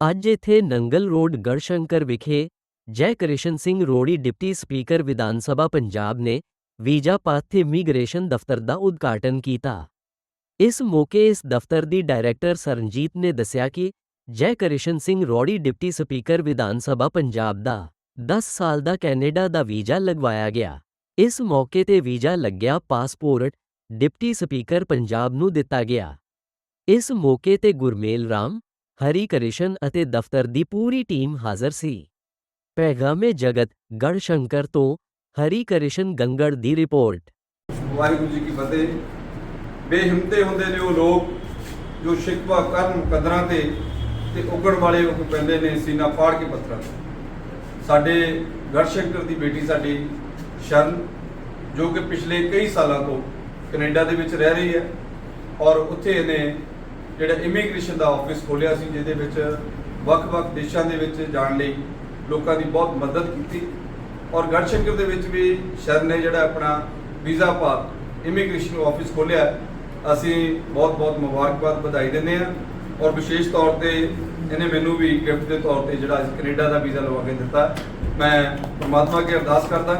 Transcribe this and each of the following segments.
ਅੱਜ ਇੱਥੇ ਨੰਗਲ ਰੋਡ ਗੜਸ਼ੰਕਰ ਵਿਖੇ ਜੈ ਕ੍ਰਿਸ਼ਨ ਸਿੰਘ ਰੋੜੀ ਡਿਪਟੀ ਸਪੀਕਰ ਵਿਧਾਨ ਸਭਾ ਪੰਜਾਬ ਨੇ ਵੀਜ਼ਾ ਪਾਥ ਇਮੀਗ੍ਰੇਸ਼ਨ ਦਫ਼ਤਰ ਦਾ ਉਦਘਾਟਨ ਕੀਤਾ। ਇਸ ਮੌਕੇ ਇਸ ਦਫ਼ਤਰ ਦੀ ਡਾਇਰੈਕਟਰ ਸਰਨਜੀਤ ਨੇ ਦੱਸਿਆ ਕਿ ਜੈ ਕ੍ਰਿਸ਼ਨ ਸਿੰਘ ਰੋੜੀ ਡਿਪਟੀ ਸਪੀਕਰ ਵਿਧਾਨ ਸਭਾ ਪੰਜਾਬ ਦਾ 10 ਸਾਲ ਦਾ ਕੈਨੇਡਾ ਦਾ ਵੀਜ਼ਾ ਲਗਵਾਇਆ ਗਿਆ। ਇਸ ਮੌਕੇ ਤੇ ਵੀਜ਼ਾ ਲੱਗਿਆ ਪਾਸਪੋਰਟ ਡਿਪਟੀ ਸਪੀਕਰ ਪੰਜਾਬ ਨੂੰ ਦਿੱਤਾ ਗਿਆ। ਇਸ ਮੌਕੇ ਤੇ ਗੁਰਮੇਲ ਰਾਮ ਹਰੀ ਕ੍ਰਿਸ਼ਨ ਅਤੇ ਦਫ਼ਤਰ ਦੀ ਪੂਰੀ ਟੀਮ ਹਾਜ਼ਰ ਸੀ। ਪੈਗਾਮੇ ਜਗਤ ਗੜਸ਼ੰਕਰ ਤੋਂ ਹਰੀ ਕ੍ਰਿਸ਼ਨ ਗੰਗੜ ਦੀ ਰਿਪੋਰਟ। ਵਾਹਿਗੁਰੂ ਜੀ ਕੀ ਫਤਿਹ। ਬੇਹਿੰਮਤੇ ਹੁੰਦੇ ਨੇ ਉਹ ਲੋਕ ਜੋ ਸ਼ਿਕਵਾ ਕਰਨ ਕਦਰਾਂ ਤੇ ਤੇ ਉਗਣ ਵਾਲੇ ਉਹ ਪੈਂਦੇ ਨੇ ਸੀਨਾ ਪਾੜ ਕੇ ਪੱਥਰਾਂ ਤੇ। ਸਾਡੇ ਗੜਸ਼ੰਕਰ ਦੀ ਬੇਟੀ ਸਾਡੀ ਸ਼ਰਨ, ਜੋ ਕਿ ਪਿਛਲੇ ਕਈ ਸਾਲਾਂ ਤੋਂ ਕੈਨੇਡਾ ਦੇ ਵਿੱਚ ਰਹਿ ਰਹੀ ਹੈ ਔਰ ਉੱਥੇ ਇਹਨੇ ਜਿਹੜਾ ਇਮੀਗ੍ਰੇਸ਼ਨ ਦਾ ਆਫਿਸ ਖੋਲਿਆ ਸੀ, ਜਿਹਦੇ ਵਿੱਚ ਵੱਖ-ਵੱਖ ਦੇਸ਼ਾਂ ਦੇ ਵਿੱਚ ਜਾਣ ਲਈ ਲੋਕਾਂ ਦੀ ਬਹੁਤ ਮਦਦ ਕੀਤੀ। ਔਰ ਗੜਸ਼ੰਕਰ ਦੇ ਵਿੱਚ ਵੀ ਸ਼ਰਨ ਨੇ ਜਿਹੜਾ ਆਪਣਾ ਵੀਜ਼ਾ ਪਾਸ ਇਮੀਗ੍ਰੇਸ਼ਨ ਆਫਿਸ ਖੋਲਿਆ ਅਸੀਂ ਬਹੁਤ-ਬਹੁਤ ਮੁਬਾਰਕਬਾਦ ਵਧਾਈ ਦਿੰਦੇ ਹਾਂ। ਔਰ ਵਿਸ਼ੇਸ਼ ਤੌਰ ਤੇ ਇਹਨੇ ਮੈਨੂੰ ਵੀ ਗਿਫਟ ਦੇ ਤੌਰ ਤੇ ਜਿਹੜਾ ਕੈਨੇਡਾ ਦਾ ਵੀਜ਼ਾ ਲਵਾ ਕੇ ਦਿੱਤਾ। ਮੈਂ ਪਰਮਾਤਮਾ ਅੱਗੇ ਅਰਦਾਸ ਕਰਦਾ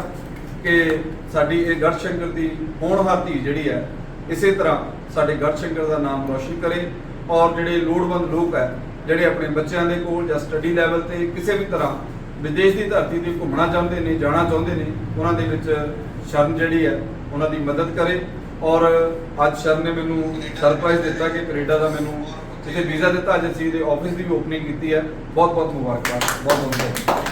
ਕਿ ਸਾਡੀ ਇਹ ਗੜਸ਼ੰਕਰ ਦੀ ਹੋਣਹਾਰ ਧੀ ਜਿਹੜੀ ਹੈ, ਇਸੇ ਤਰ੍ਹਾਂ ਸਾਡੇ ਗੜਸ਼ੰਕਰ ਦਾ ਨਾਮ ਰੋਸ਼ਨ ਕਰੇ। ਔਰ ਜਿਹੜੇ ਲੋੜਵੰਦ ਲੋਕ ਹੈ, ਜਿਹੜੇ ਆਪਣੇ ਬੱਚਿਆਂ ਦੇ ਕੋਲ ਜਾਂ ਸਟੱਡੀ ਲੈਵਲ ਤੇ ਕਿਸੇ ਵੀ ਤਰ੍ਹਾਂ ਵਿਦੇਸ਼ ਦੀ ਧਰਤੀ ਤੇ ਘੁੰਮਣਾ ਚਾਹੁੰਦੇ ਨੇ, ਜਾਣਾ ਚਾਹੁੰਦੇ ਨੇ, ਉਹਨਾਂ ਦੇ ਵਿੱਚ ਸ਼ਰਨ ਜਿਹੜੀ ਹੈ, ਉਹਨਾਂ ਦੀ ਮਦਦ ਕਰੇ। ਔਰ ਅੱਜ ਸ਼ਰਨ ਨੇ ਮੈਨੂੰ ਸਰਪ੍ਰਾਈਜ਼ ਦਿੱਤਾ ਕਿ ਕੈਨੇਡਾ ਦਾ ਮੈਨੂੰ ਜਿੱਥੇ ਵੀਜ਼ਾ ਦਿੱਤਾ, ਅੱਜ ਅਸੀਂ ਇਹਦੇ ਆਫਿਸ ਦੀ ਵੀ ਓਪਨਿੰਗ ਕੀਤੀ ਹੈ। ਬਹੁਤ ਬਹੁਤ ਮੁਬਾਰਕਬਾਦ ਬਹੁਤ ਬਹੁਤ